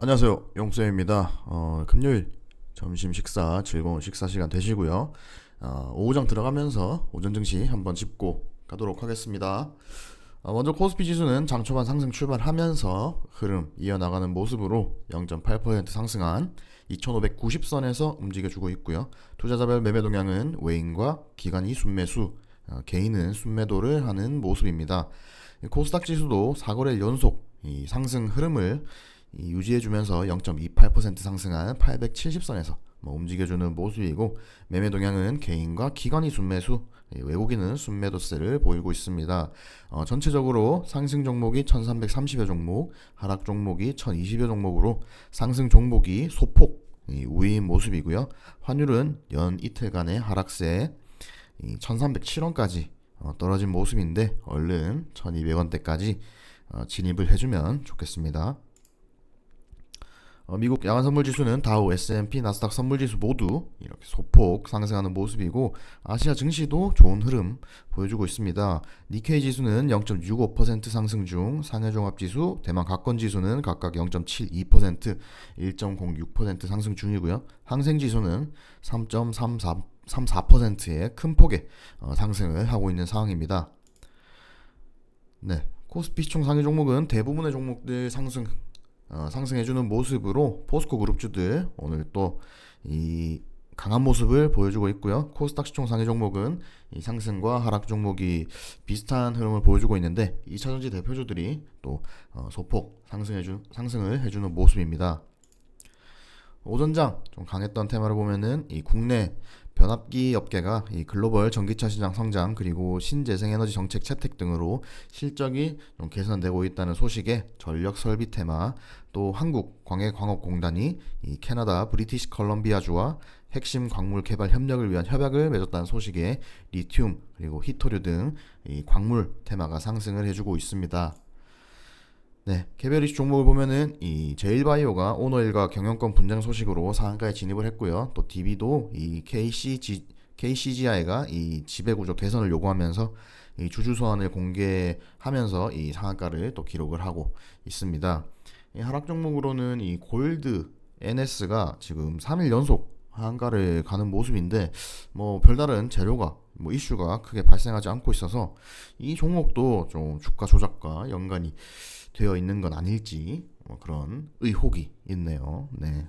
안녕하세요. 용쌤입니다. 어, 금요일 점심 식사 즐거운 식사 시간 되시고요. 어, 오후장 들어가면서 오전 증시 한번 짚고 가도록 하겠습니다. 어, 먼저 코스피 지수는 장 초반 상승 출발하면서 흐름 이어나가는 모습으로 0.8% 상승한 2590선에서 움직여주고 있고요. 투자자별 매매 동향은 외인과 기관이 순매수, 어, 개인은 순매도를 하는 모습입니다. 이 코스닥 지수도 4거래 연속 이 상승 흐름을 이 유지해주면서 0.28% 상승한 870선에서 뭐 움직여주는 모습이고 매매 동향은 개인과 기관이 순매수, 이 외국인은 순매도세를 보이고 있습니다. 어, 전체적으로 상승 종목이 1330여 종목, 하락 종목이 1020여 종목으로 상승 종목이 소폭 이 우위인 모습이고요. 환율은 연 이틀간의 하락세 1307원까지 어, 떨어진 모습인데 얼른 1200원대까지 어, 진입을 해주면 좋겠습니다. 어, 미국 야간 선물 지수는 다우, S&P, 나스닥 선물 지수 모두 이렇게 소폭 상승하는 모습이고 아시아 증시도 좋은 흐름 보여주고 있습니다. 니케이 지수는 0.65% 상승 중 상해 종합 지수, 대만 가건 지수는 각각 0.72%, 1.06% 상승 중이고요. 항생 지수는 3.33 34%의 큰 폭의 어, 상승을 하고 있는 상황입니다. 네, 코스피 시총 상위 종목은 대부분의 종목들 상승 어, 상승해주는 모습으로 포스코 그룹주들 오늘 또 이 강한 모습을 보여주고 있고요. 코스닥 시총 상위 종목은 이 상승과 하락 종목이 비슷한 흐름을 보여주고 있는데 2차전지 대표주들이 또 어, 소폭 상승해주 상승을 해주는 모습입니다. 오전장 좀 강했던 테마를 보면은 이 국내 변압기 업계가 이 글로벌 전기차 시장 성장 그리고 신재생에너지 정책 채택 등으로 실적이 좀 개선되고 있다는 소식에 전력 설비 테마 또 한국 광해광업공단이 이 캐나다 브리티시 컬럼비아주와 핵심 광물 개발 협력을 위한 협약을 맺었다는 소식에 리튬 그리고 히토류 등 이 광물 테마가 상승을 해주고 있습니다. 네, 개별 이슈 종목을 보면은 이 제일바이오가 오너일과 경영권 분쟁 소식으로 상한가에 진입을 했고요. 또 DB도 이 KCG KCGI가 이 지배구조 개선을 요구하면서 이 주주 소환을 공개하면서 이 상한가를 또 기록을 하고 있습니다. 이 하락 종목으로는 이 골드 NS가 지금 3일 연속 하 한가를 가는 모습인데 뭐 별다른 재료가 뭐 이슈가 크게 발생하지 않고 있어서 이 종목도 좀 주가 조작과 연관이 되어 있는 건 아닐지 뭐 그런 의혹이 있네요. 네.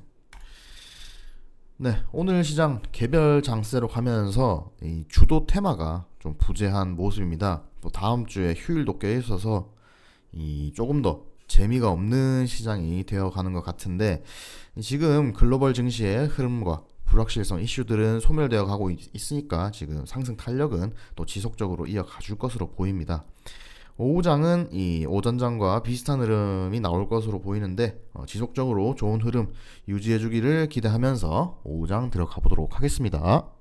네, 오늘 시장 개별 장세로 가면서 이 주도 테마가 좀 부재한 모습입니다. 또 다음 주에 휴일도 꽤 있어서 이 조금 더 재미가 없는 시장이 되어 가는 것 같은데 지금 글로벌 증시의 흐름과 불확실성 이슈들은 소멸되어 가고 있, 있으니까 지금 상승 탄력은 또 지속적으로 이어가 줄 것으로 보입니다. 오후장은 이 오전장과 비슷한 흐름이 나올 것으로 보이는데 어, 지속적으로 좋은 흐름 유지해주기를 기대하면서 오후장 들어가 보도록 하겠습니다.